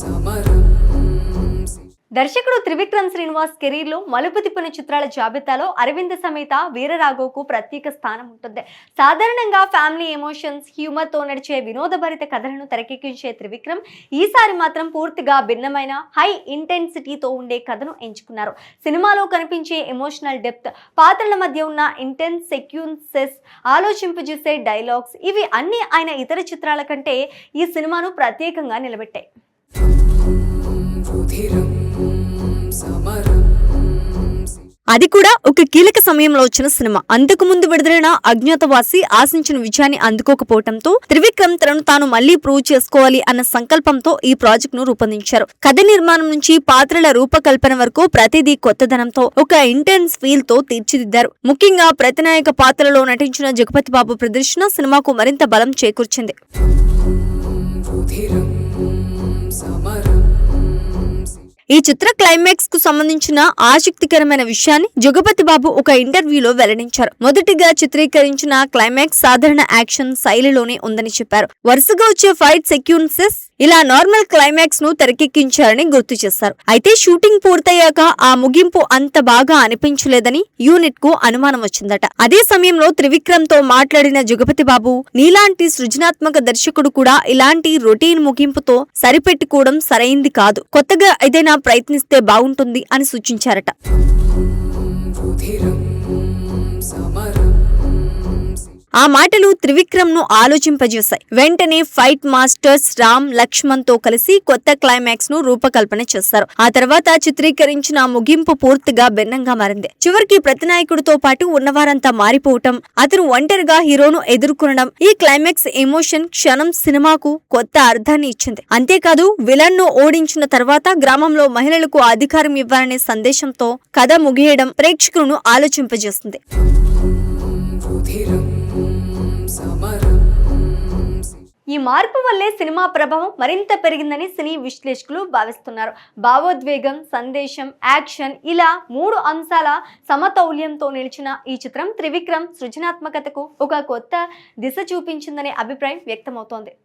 സമർ దర్శకుడు త్రివిక్రమ్ శ్రీనివాస్ కెరీర్లో మలుపు తిప్పిన చిత్రాల జాబితాలో అరవింద్ సమేత వీరరాఘవకు ప్రత్యేక స్థానం ఉంటుంది. సాధారణంగా ఫ్యామిలీ ఎమోషన్స్ హ్యూమర్తో నడిచే వినోదభరిత కథలను తెరకెక్కించే త్రివిక్రమ్ ఈసారి మాత్రం పూర్తిగా భిన్నమైన హై ఇంటెన్సిటీతో ఉండే కథను ఎంచుకున్నారు. సినిమాలో కనిపించే ఎమోషనల్ డెప్త్ పాత్రల మధ్య ఉన్న ఇంటెన్స్ సెక్యూన్సెస్ ఆలోచింపజేసే డైలాగ్స్ ఇవి అన్ని ఆయన ఇతర చిత్రాల కంటే ఈ సినిమాను ప్రత్యేకంగా నిలబెట్టాయి. అది కూడా ఒక కీలక సమయంలో వచ్చిన సినిమా. అంతకు ముందు విడుదలైన అజ్ఞాతవాసి ఆశించిన విజయాన్ని అందుకోకపోవడంతో త్రివిక్రమ్ తనను తాను మళ్ళీ ప్రూవ్ చేసుకోవాలి అన్న సంకల్పంతో ఈ ప్రాజెక్ట్ను రూపొందించారు. కథ నిర్మాణం నుంచి పాత్రల రూపకల్పన వరకు ప్రతిదీ కొత్తదనంతో ఒక ఇంటెన్స్ ఫీల్తో తీర్చిదిద్దారు. ముఖ్యంగా ప్రతినాయక పాత్రలో నటించిన జగపతి బాబు ప్రదర్శన సినిమాకు మరింత బలం చేకూర్చింది. సమరం ఈ చిత్ర క్లైమాక్స్కు సంబంధించిన ఆసక్తికరమైన విషయాన్ని జగపతి బాబు ఒక ఇంటర్వ్యూలో వెల్లడించారు. మొదటిగా చిత్రీకరించిన క్లైమాక్స్ సాధారణ యాక్షన్ శైలిలోనే ఉందని చెప్పారు. వరుసగా వచ్చే ఫైట్ సెక్యూన్సెస్ ఇలా నార్మల్ క్లైమాక్స్ను తెరకెక్కించారని గుర్తు చేశారు. అయితే షూటింగ్ పూర్తయ్యాక ఆ ముగింపు అంత బాగా అనిపించలేదని యూనిట్కు అనుమానం వచ్చిందట. అదే సమయంలో త్రివిక్రమ్తో మాట్లాడిన జగపతి బాబు నీలాంటి సృజనాత్మక దర్శకుడు కూడా ఇలాంటి రొటీన్ ముగింపుతో సరిపెట్టుకోవడం సరైంది కాదు. కొత్తగా ఏదైనా ప్రయత్నిస్తే బాగుంటుంది అని సూచించారట. ఆ మాటలు త్రివిక్రమ్ను ఆలోచింపజేశాయి. వెంటనే ఫైట్ మాస్టర్స్ రామ్ లక్ష్మణ్తో కలిసి కొత్త క్లైమాక్స్ను రూపకల్పన చేస్తారు ఆ తర్వాత చిత్రీకరించిన ముగింపు పూర్తిగా భిన్నంగా మారింది. చివరికి ప్రతినాయకుడితో పాటు ఉన్నవారంతా మారిపోవటం అతను ఒంటరిగా హీరోను ఎదుర్కొనడం ఈ క్లైమాక్స్ ఎమోషన్ క్షణం సినిమాకు కొత్త అర్థాన్ని ఇచ్చింది. అంతేకాదు విలన్ను ఓడించిన తర్వాత గ్రామంలో మహిళలకు అధికారం ఇవ్వాలనే సందేశంతో కథ ముగియడం ప్రేక్షకులను ఆలోచింపజేస్తుంది. ఈ మార్పు వల్లే సినిమా ప్రభావం మరింత పెరిగిందని సినీ విశ్లేషకులు భావిస్తున్నారు. భావోద్వేగం సందేశం యాక్షన్ ఇలా మూడు అంశాల సమతౌల్యంతో నిలిచిన ఈ చిత్రం త్రివిక్రమ్ సృజనాత్మకతకు ఒక కొత్త దిశ చూపించిందనే అభిప్రాయం వ్యక్తమవుతోంది.